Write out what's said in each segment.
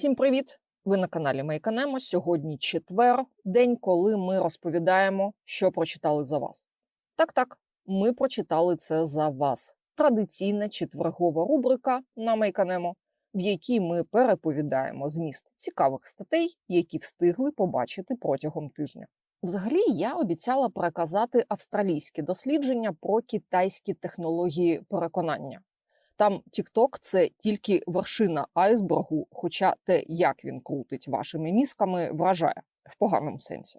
Всім привіт! Ви на каналі Майканемо. Сьогодні четвер, день, коли ми розповідаємо, що прочитали за вас. Так, так, ми прочитали це за вас. Традиційна четвергова рубрика на Майканемо, в якій ми переповідаємо зміст цікавих статей, які встигли побачити протягом тижня. Взагалі, я обіцяла переказати австралійське дослідження про китайські технології переконання. Там TikTok – це тільки вершина айсбергу, хоча те, як він крутить вашими мізками, вражає в поганому сенсі.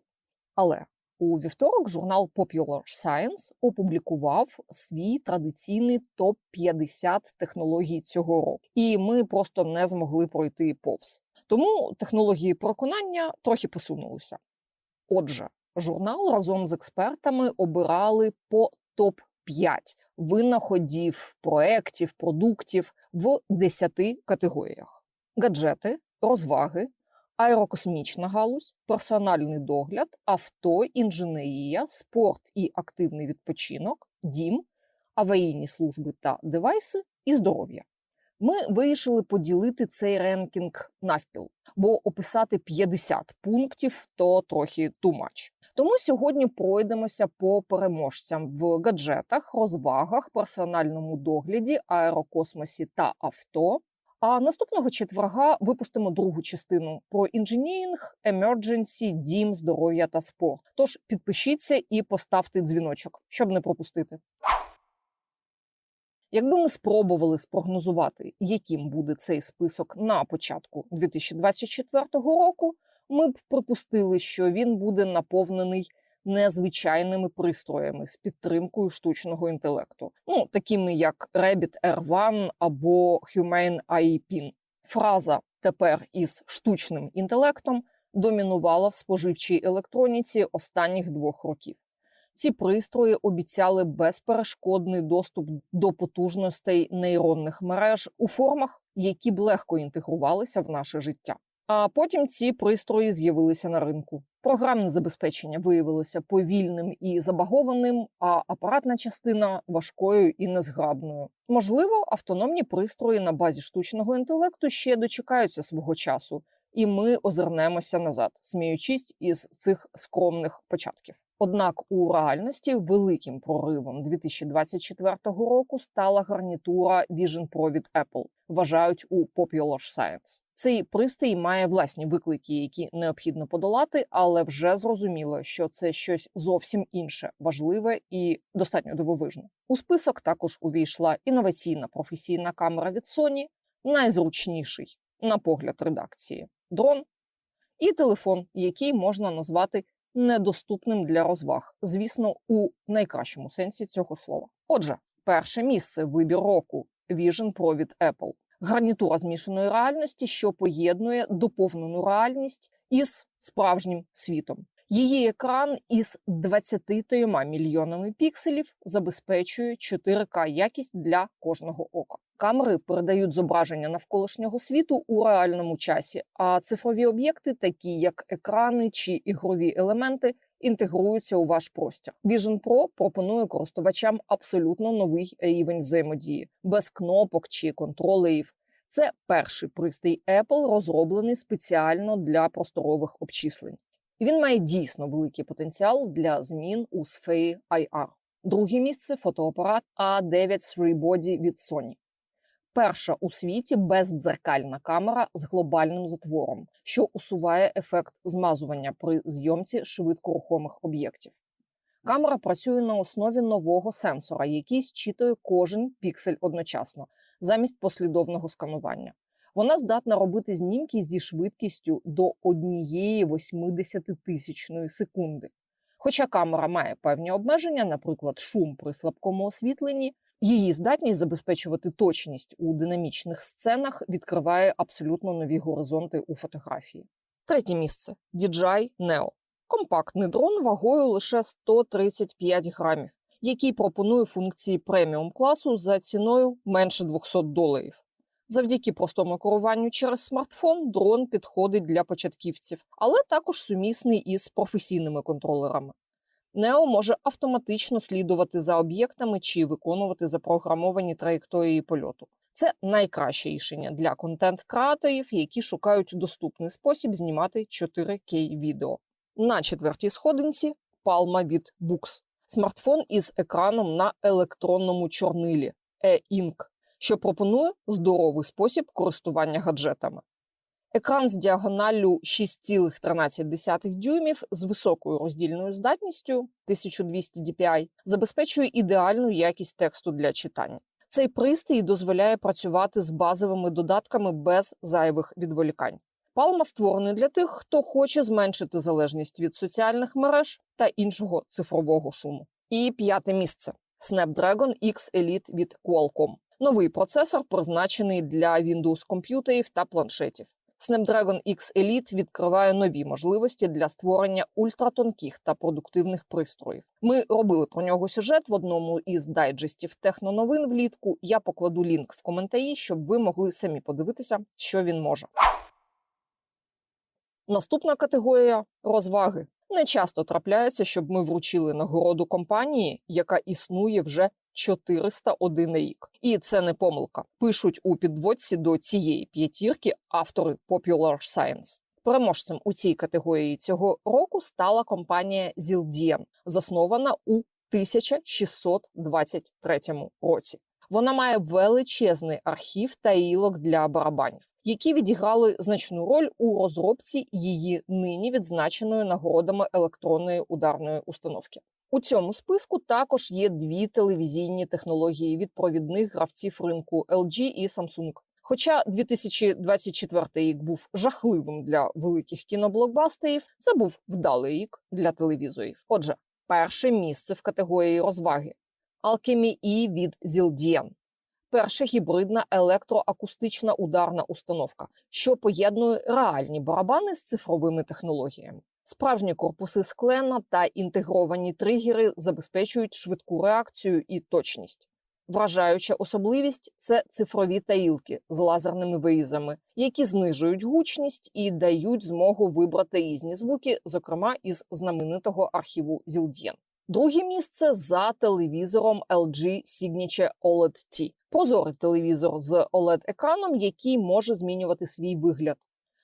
Але у вівторок журнал Popular Science опублікував свій традиційний топ 50 технологій цього року, і ми просто не змогли пройти повз. Тому технології переконання трохи посунулися. Отже, журнал разом з експертами обирали по топ 5 винаходів, проєктів, продуктів в 10 категоріях: гаджети, розваги, аерокосмічна галузь, персональний догляд, авто, інженерія, спорт і активний відпочинок, дім, аварійні служби та девайси і здоров'я. Ми вирішили поділити цей ренкінг навпіл, бо описати 50 пунктів то трохи too much. Тому сьогодні пройдемося по переможцям в гаджетах, розвагах, персональному догляді, аерокосмосі та авто. А наступного четверга випустимо другу частину про інженірінг, емердженсі, дім, здоров'я та спорт. Тож підпишіться і поставте дзвіночок, щоб не пропустити. Якби ми спробували спрогнозувати, яким буде цей список на початку 2024 року, ми б припустили, що він буде наповнений незвичайними пристроями з підтримкою штучного інтелекту, ну такими як Rabbit R1 або Humane AI PIN. Фраза тепер із штучним інтелектом домінувала в споживчій електроніці останніх двох років. Ці пристрої обіцяли безперешкодний доступ до потужностей нейронних мереж у формах, які б легко інтегрувалися в наше життя. А потім ці пристрої з'явилися на ринку. Програмне забезпечення виявилося повільним і забагованим, а апаратна частина важкою і незграбною. Можливо, автономні пристрої на базі штучного інтелекту ще дочекаються свого часу, і ми озирнемося назад, сміючись із цих скромних початків. Однак у реальності великим проривом 2024 року стала гарнітура Vision Pro від Apple, вважають у Popular Science. Цей пристрій має власні виклики, які необхідно подолати, але вже зрозуміло, що це щось зовсім інше, важливе і достатньо дивовижне. У список також увійшла інноваційна професійна камера від Sony, найзручніший на погляд редакції дрон і телефон, який можна назвати недоступним для розваг, звісно, у найкращому сенсі цього слова. Отже, перше місце вибір року Vision Pro від Apple. гарнітура змішаної реальності, що поєднує доповнену реальність із справжнім світом. Її екран із 23 мільйонами пікселів забезпечує 4К якість для кожного ока. Камери передають зображення навколишнього світу у реальному часі, а цифрові об'єкти, такі як екрани чи ігрові елементи, інтегруються у ваш простір. Vision Pro пропонує користувачам абсолютно новий рівень взаємодії, без кнопок чи контролерів. Це перший пристрій Apple, розроблений спеціально для просторових обчислень. Він має дійсно великий потенціал для змін у сфері IR. Друге місце фотоапарат A9 3 Body від Sony. Перша у світі бездзеркальна камера з глобальним затвором, що усуває ефект змазування при зйомці швидкорухомих об'єктів. Камера працює на основі нового сенсора, який зчитує кожен піксель одночасно, замість послідовного сканування. Вона здатна робити знімки зі швидкістю до 1,80 тисячної секунди. Хоча камера має певні обмеження, наприклад, шум при слабкому освітленні, її здатність забезпечувати точність у динамічних сценах відкриває абсолютно нові горизонти у фотографії. Третє місце DJI Neo. компактний дрон вагою лише 135 грамів, який пропонує функції преміум класу за ціною менше 200 доларів. Завдяки простому керуванню через смартфон дрон підходить для початківців, але також сумісний із професійними контролерами. Нео може автоматично слідувати за об'єктами чи виконувати запрограмовані траєкторії польоту. Це найкраще рішення для контент-креаторів, які шукають доступний спосіб знімати 4К відео. На четвертій сходинці Palma від Books – смартфон із екраном на електронному чорнилі e-Ink, що пропонує здоровий спосіб користування гаджетами. Екран з діагоналлю 6,13 дюймів з високою роздільною здатністю 1200 dpi забезпечує ідеальну якість тексту для читання. Цей пристрій дозволяє працювати з базовими додатками без зайвих відволікань. Palma створений для тих, хто хоче зменшити залежність від соціальних мереж та іншого цифрового шуму. І п'яте місце Snapdragon X Elite від Qualcomm. Новий процесор призначений для Windows комп'ютерів та планшетів. Snapdragon X Elite відкриває нові можливості для створення ультратонких та продуктивних пристроїв. Ми робили про нього сюжет в одному із дайджестів техноновин влітку. Я покладу лінк в коментарі, щоб ви могли самі подивитися, що він може. Наступна категорія розваги. Не часто трапляється, щоб ми вручили нагороду компанії, яка існує вже 401 рік. І це не помилка. Пишуть у підводці до цієї п'ятірки автори Popular Science. Переможцем у цій категорії цього року стала компанія Zildjian, заснована у 1623 році. Вона має величезний архів таїлок для барабанів, які відіграли значну роль у розробці її нині відзначеної нагородами електронної ударної установки. У цьому списку також є дві телевізійні технології від провідних гравців ринку LG і Samsung. Хоча 2024 рік був жахливим для великих кіноблокбастерів, це був вдалий рік для телевізорів. Отже, перше місце в категорії розваги Alchemy E від Zildjian. Перша гібридна електроакустична ударна установка, що поєднує реальні барабани з цифровими технологіями. Справжні корпуси склена та інтегровані тригери забезпечують швидку реакцію і точність. Вражаюча особливість це цифрові таїлки з лазерними вирізами, які знижують гучність і дають змогу вибрати різні звуки, зокрема із знаменитого архіву Zildjian. Друге місце за телевізором LG Signature OLED T. Прозорий телевізор з OLED-екраном, який може змінювати свій вигляд.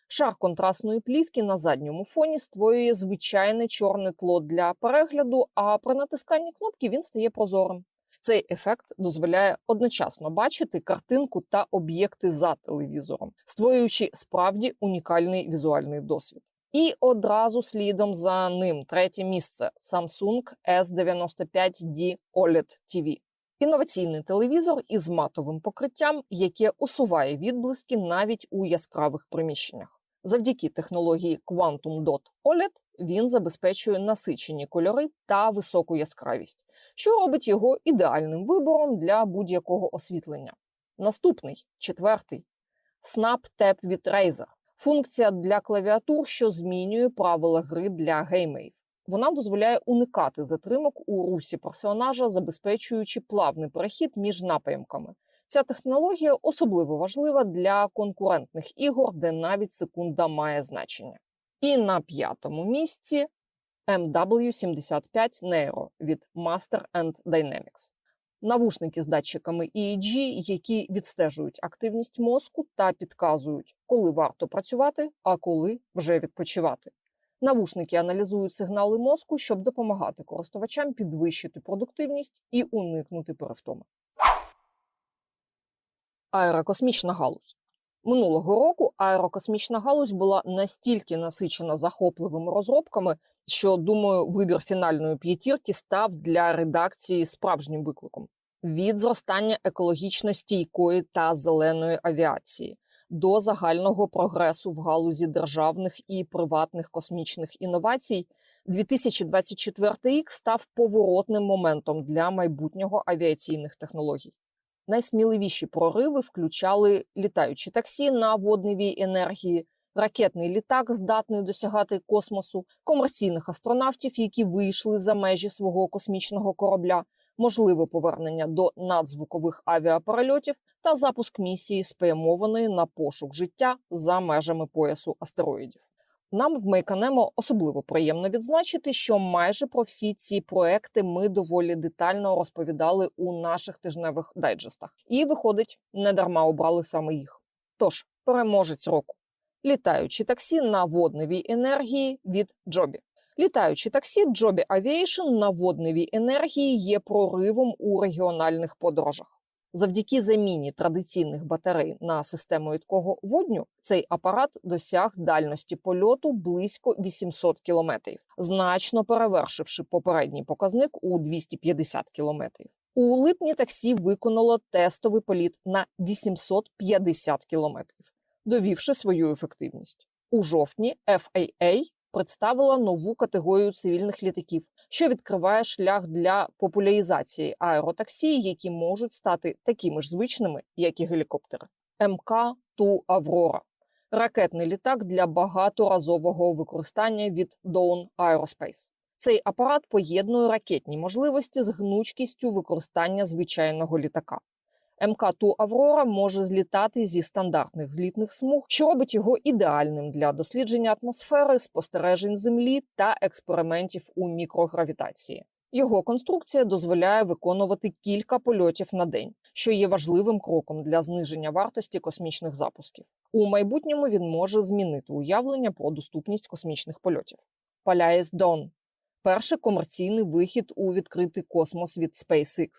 Шар контрастної плівки на задньому фоні створює звичайне чорне тло для перегляду, а при натисканні кнопки він стає прозорим. Цей ефект дозволяє одночасно бачити картинку та об'єкти за телевізором, створюючи справді унікальний візуальний досвід. І одразу слідом за ним третє місце Samsung S95D OLED TV. Інноваційний телевізор із матовим покриттям, яке усуває відблиски навіть у яскравих приміщеннях. Завдяки технології Quantum Dot OLED він забезпечує насичені кольори та високу яскравість, що робить його ідеальним вибором для будь-якого освітлення. Наступний четвертий Snap Tap від Razer. Функція для клавіатур, що змінює правила гри для геймерів. Вона дозволяє уникати затримок у русі персонажа, забезпечуючи плавний перехід між напрямками. Ця технологія особливо важлива для конкурентних ігор, де навіть секунда має значення. І на п'ятому місці MW75 Nero від Master and Dynamics. Навушники з датчиками EEG, які відстежують активність мозку та підказують, коли варто працювати, а коли вже відпочивати. Навушники аналізують сигнали мозку, щоб допомагати користувачам підвищити продуктивність і уникнути перевтоми. Аерокосмічна галузь минулого року. Аерокосмічна галузь була настільки насичена захопливими розробками, що думаю, вибір фінальної п'ятірки став для редакції справжнім викликом від зростання екологічно стійкої та зеленої авіації до загального прогресу в галузі державних і приватних космічних інновацій. 2024 рік став поворотним моментом для майбутнього авіаційних технологій. Найсміливіші прориви включали літаючі таксі на водневій енергії, ракетний літак, здатний досягати космосу, комерційних астронавтів, які вийшли за межі свого космічного корабля, можливе повернення до надзвукових авіаперельотів та запуск місії, спрямованої на пошук життя за межами поясу астероїдів. Нам в Мейканемо особливо приємно відзначити, що майже про всі ці проекти ми доволі детально розповідали у наших тижневих дайджестах. І виходить, не дарма обрали саме їх. Тож, переможець року. Літаючі таксі на водневій енергії від Джобі. Літаючі таксі Джобі Aviation на водневій енергії є проривом у регіональних подорожах. Завдяки заміні традиційних батарей на систему рідкого водню цей апарат досяг дальності польоту близько 800 кілометрів, значно перевершивши попередній показник у 250 кілометрів. У липні таксі виконало тестовий політ на 850 кілометрів, довівши свою ефективність. У жовтні FAA представила нову категорію цивільних літаків, що відкриває шлях для популяризації аеротаксі, які можуть стати такими ж звичними, як і гелікоптери. МК-2 Аврора ракетний літак для багаторазового використання від Dawn Aerospace. Цей апарат поєднує ракетні можливості з гнучкістю використання звичайного літака. МК-2 Аврора може злітати зі стандартних злітних смуг, що робить його ідеальним для дослідження атмосфери, спостережень землі та експериментів у мікрогравітації. Його конструкція дозволяє виконувати кілька польотів на день, що є важливим кроком для зниження вартості космічних запусків. У майбутньому він може змінити уявлення про доступність космічних польотів. Polaris Dawn – перший комерційний вихід у відкритий космос від SpaceX.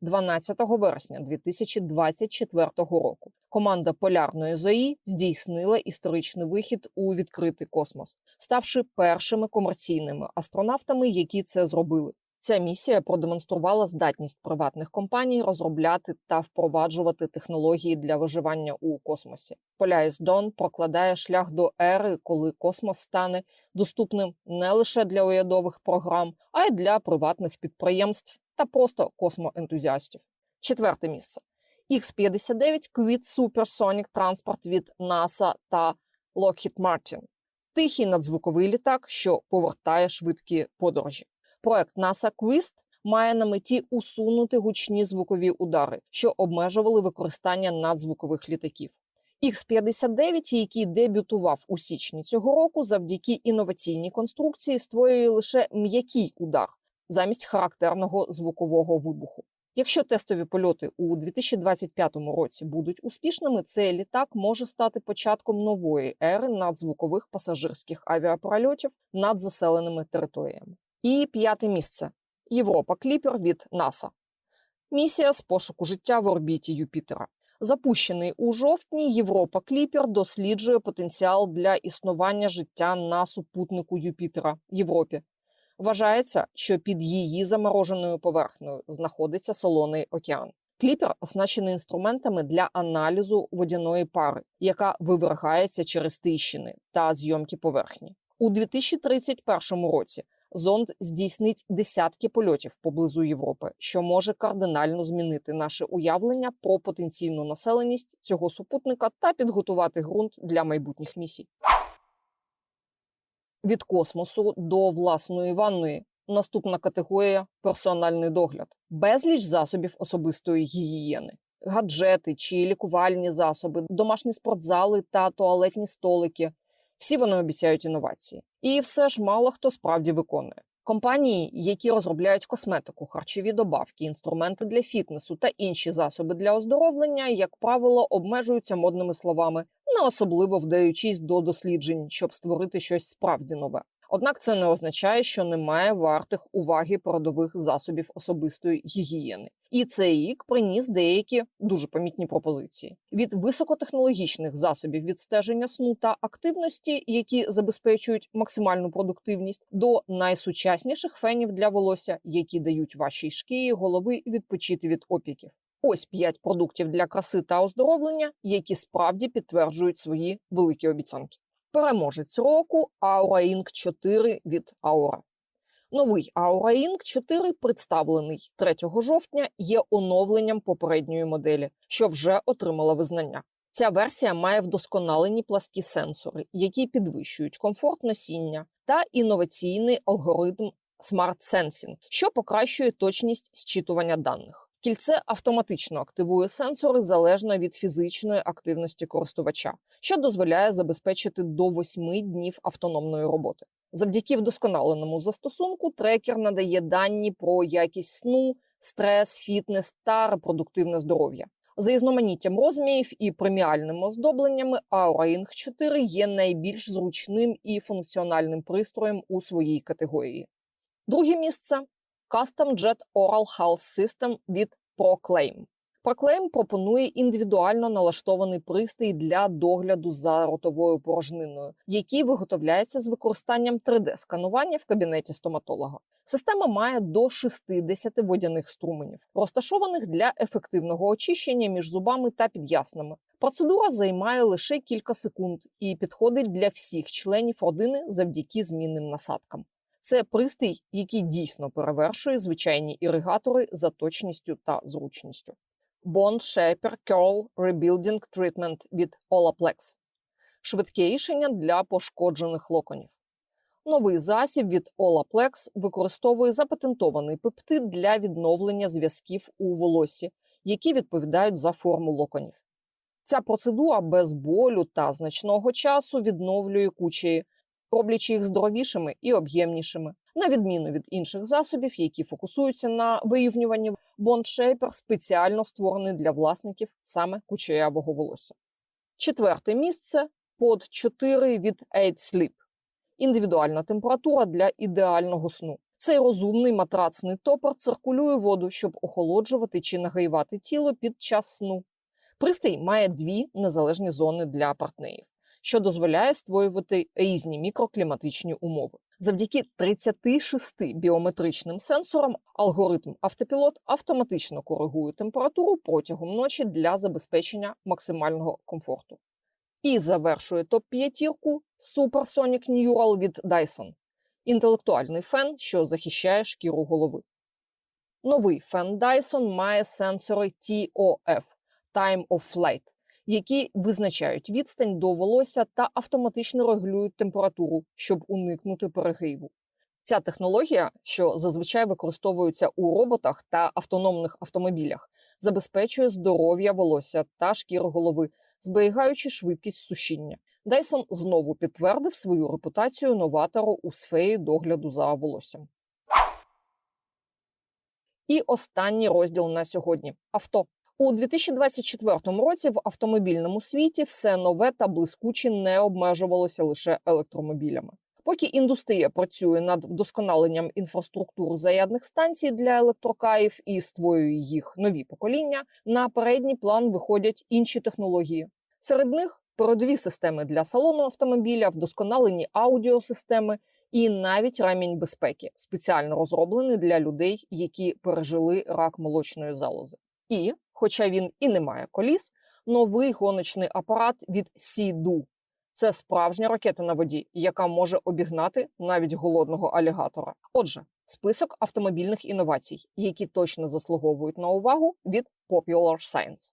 12 вересня 2024 року команда полярної зої здійснила історичний вихід у відкритий космос, ставши першими комерційними астронавтами, які це зробили. Ця місія продемонструвала здатність приватних компаній розробляти та впроваджувати технології для виживання у космосі. Polaris Dawn прокладає шлях до ери, коли космос стане доступним не лише для урядових програм, а й для приватних підприємств та просто космоентузіастів. Четверте місце. X-59 Quid Supersonic транспорт від NASA та Lockheed Martin. Тихий надзвуковий літак, що повертає швидкі подорожі. Проект NASA Quist має на меті усунути гучні звукові удари, що обмежували використання надзвукових літаків. X-59, який дебютував у січні цього року, завдяки інноваційній конструкції створює лише м'який удар замість характерного звукового вибуху. Якщо тестові польоти у 2025 році будуть успішними, цей літак може стати початком нової ери надзвукових пасажирських авіапрольотів над заселеними територіями. І п'яте місце Європа Кліпер від НАСА. Місія з пошуку життя в орбіті Юпітера. Запущений у жовтні, Європа Кліпер досліджує потенціал для існування життя на супутнику Юпітера Європі. Вважається, що під її замороженою поверхнею знаходиться солоний океан. Кліпер оснащений інструментами для аналізу водяної пари, яка вивергається через тріщини та зйомки поверхні. У 2031 році зонд здійснить десятки польотів поблизу Європи, що може кардинально змінити наше уявлення про потенційну населеність цього супутника та підготувати ґрунт для майбутніх місій. Від космосу до власної ванної. Наступна категорія персональний догляд, безліч засобів особистої гігієни, гаджети чи лікувальні засоби, домашні спортзали та туалетні столики. Всі вони обіцяють інновації, і все ж мало хто справді виконує. Компанії, які розробляють косметику, харчові добавки, інструменти для фітнесу та інші засоби для оздоровлення, як правило, обмежуються модними словами, не особливо вдаючись до досліджень, щоб створити щось справді нове. Однак це не означає, що немає вартих уваги передових засобів особистої гігієни. І цей рік приніс деякі дуже помітні пропозиції від високотехнологічних засобів відстеження сну та активності, які забезпечують максимальну продуктивність, до найсучасніших фенів для волосся, які дають вашій шкії голови відпочити від опіків. Ось п'ять продуктів для краси та оздоровлення, які справді підтверджують свої великі обіцянки. Переможець року Aura Ink 4 від Aura. Новий Aura Ink 4, представлений 3 жовтня, є оновленням попередньої моделі, що вже отримала визнання. Ця версія має вдосконалені пласкі сенсори, які підвищують комфорт носіння та інноваційний алгоритм Smart Sensing, що покращує точність зчитування даних. Кільце автоматично активує сенсори залежно від фізичної активності користувача, що дозволяє забезпечити до 8 днів автономної роботи. Завдяки вдосконаленому застосунку трекер надає дані про якість сну, стрес, фітнес та репродуктивне здоров'я. За різноманіттям розмірів і преміальними оздобленнями Aura Ring 4 є найбільш зручним і функціональним пристроєм у своїй категорії. Друге місце Custom Jet Oral Health System від Proclaim. Proclaim пропонує індивідуально налаштований пристрій для догляду за ротовою порожниною, який виготовляється з використанням 3D-сканування в кабінеті стоматолога. Система має до 60 водяних струменів, розташованих для ефективного очищення між зубами та під'яснами. Процедура займає лише кілька секунд і підходить для всіх членів родини завдяки змінним насадкам. Це пристрій, який дійсно перевершує звичайні іригатори за точністю та зручністю. Bond Shaper Curl Rebuilding Treatment від Olaplex. Швидке рішення для пошкоджених локонів. Новий засіб від Olaplex використовує запатентований пептид для відновлення зв'язків у волосі, які відповідають за форму локонів. Ця процедура без болю та значного часу відновлює кучі, роблячи їх здоровішими і об'ємнішими. На відміну від інших засобів, які фокусуються на вирівнюванні, Shaper спеціально створений для власників саме кучерявого волосся. Четверте місце под 4 від 8 Sleep. Індивідуальна температура для ідеального сну. Цей розумний матрацний топор циркулює воду, щоб охолоджувати чи нагрівати тіло під час сну. Пристрій має дві незалежні зони для партнерів, що дозволяє створювати різні мікрокліматичні умови. Завдяки 36 біометричним сенсорам алгоритм автопілот автоматично коригує температуру протягом ночі для забезпечення максимального комфорту. І завершує топ-п'ятірку Supersonic Neural від Dyson – інтелектуальний фен, що захищає шкіру голови. Новий фен Dyson має сенсори TOF – Time of Flight, які визначають відстань до волосся та автоматично регулюють температуру, щоб уникнути перегріву. Ця технологія, що зазвичай використовується у роботах та автономних автомобілях, забезпечує здоров'я волосся та шкіри голови, зберігаючи швидкість сушіння. Dyson знову підтвердив свою репутацію новатору у сфері догляду за волоссям. І останній розділ на сьогодні авто. У 2024 році в автомобільному світі все нове та блискуче не обмежувалося лише електромобілями. Поки індустрія працює над вдосконаленням інфраструктури зарядних станцій для електрокаїв і створює їх нові покоління, на передній план виходять інші технології. Серед них передові системи для салону автомобіля, вдосконалені аудіосистеми і навіть ремінь безпеки, спеціально розроблений для людей, які пережили рак молочної залози. І, хоча він і не має коліс, новий гоночний апарат від Сіду. Це справжня ракета на воді, яка може обігнати навіть голодного алігатора. Отже, список автомобільних інновацій, які точно заслуговують на увагу від Popular Science.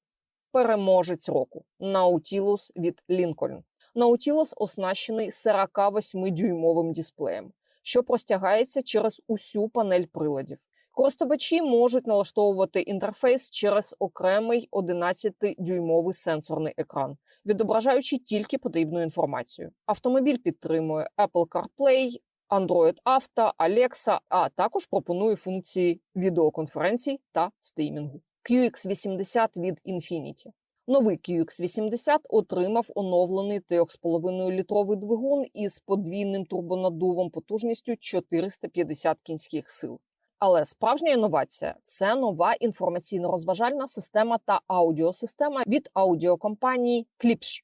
Переможець року Nautilus від Lincoln. Nautilus оснащений 48-дюймовим дисплеєм, що простягається через усю панель приладів. Користувачі можуть налаштовувати інтерфейс через окремий 11-дюймовий сенсорний екран, відображаючи тільки потрібну інформацію. Автомобіль підтримує Apple CarPlay, Android Auto, Alexa, а також пропонує функції відеоконференцій та стрімінгу. QX80 від Infiniti. Новий QX80 отримав оновлений 3,5-літровий двигун із подвійним турбонаддувом потужністю 450 кінських сил. Але справжня інновація це нова інформаційно-розважальна система та аудіосистема від аудіокомпанії Klipsch.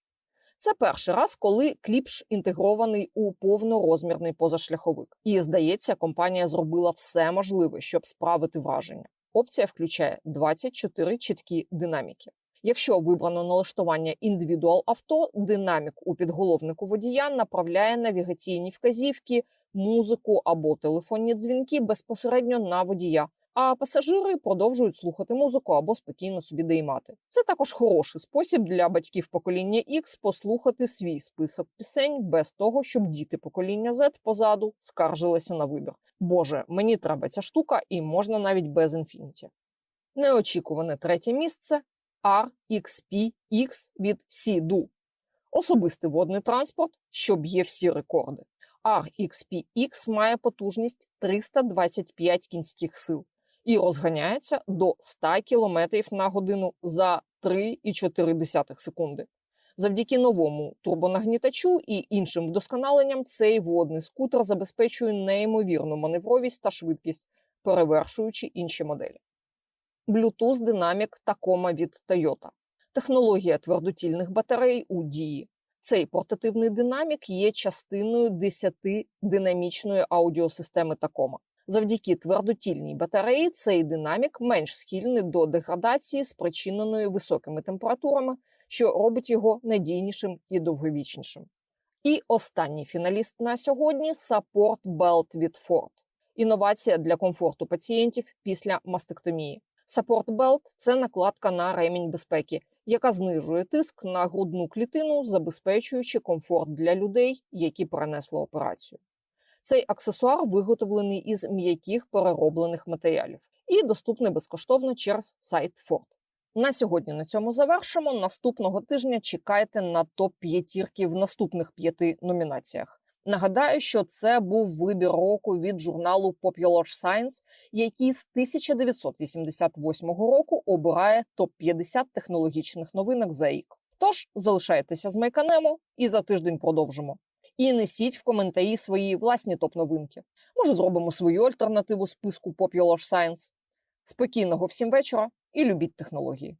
Це перший раз, коли кліпш інтегрований у повнорозмірний позашляховик. І здається, компанія зробила все можливе, щоб справити враження. Опція включає 24 чіткі динаміки. Якщо вибрано налаштування індивідуал авто, динамік у підголовнику водія направляє навігаційні вказівки, музику або телефонні дзвінки безпосередньо на водія. А пасажири продовжують слухати музику або спокійно собі деймати. Це також хороший спосіб для батьків покоління X послухати свій список пісень без того, щоб діти покоління Z позаду скаржилися на вибір. Боже, мені треба ця штука, і можна навіть без інфініті. Неочікуване третє місце RXPX від Sea-Doo. Особистий водний транспорт, що б'є всі рекорди. RXPX має потужність 325 кінських сил і розганяється до 100 км на годину за 3,4 секунди. Завдяки новому турбонагнітачу і іншим вдосконаленням цей водний скутер забезпечує неймовірну маневровість та швидкість, перевершуючи інші моделі. Bluetooth динамік Tacoma від Toyota. Технологія твердотільних батарей у дії. Цей портативний динамік є частиною 10-динамічної аудіосистеми Tacoma. Завдяки твердотільній батареї цей динамік менш схильний до деградації, спричиненої високими температурами, що робить його надійнішим і довговічнішим. І останній фіналіст на сьогодні Support Belt від Ford. Інновація для комфорту пацієнтів після мастектомії. Support Belt – це накладка на ремінь безпеки, яка знижує тиск на грудну клітину, забезпечуючи комфорт для людей, які перенесли операцію. Цей аксесуар виготовлений із м'яких перероблених матеріалів і доступний безкоштовно через сайт Ford. На сьогодні на цьому завершимо. Наступного тижня чекайте на топ п'ятірки в наступних п'яти номінаціях. Нагадаю, що це був вибір року від журналу Popular Science, який з 1988 року обирає топ 50 технологічних новинок за рік. Тож залишайтеся з Майканемо і за тиждень продовжимо. І несіть в коментарі свої власні топ-новинки. Може, зробимо свою альтернативу списку Popular Science. Спокійного всім вечора і любіть технології.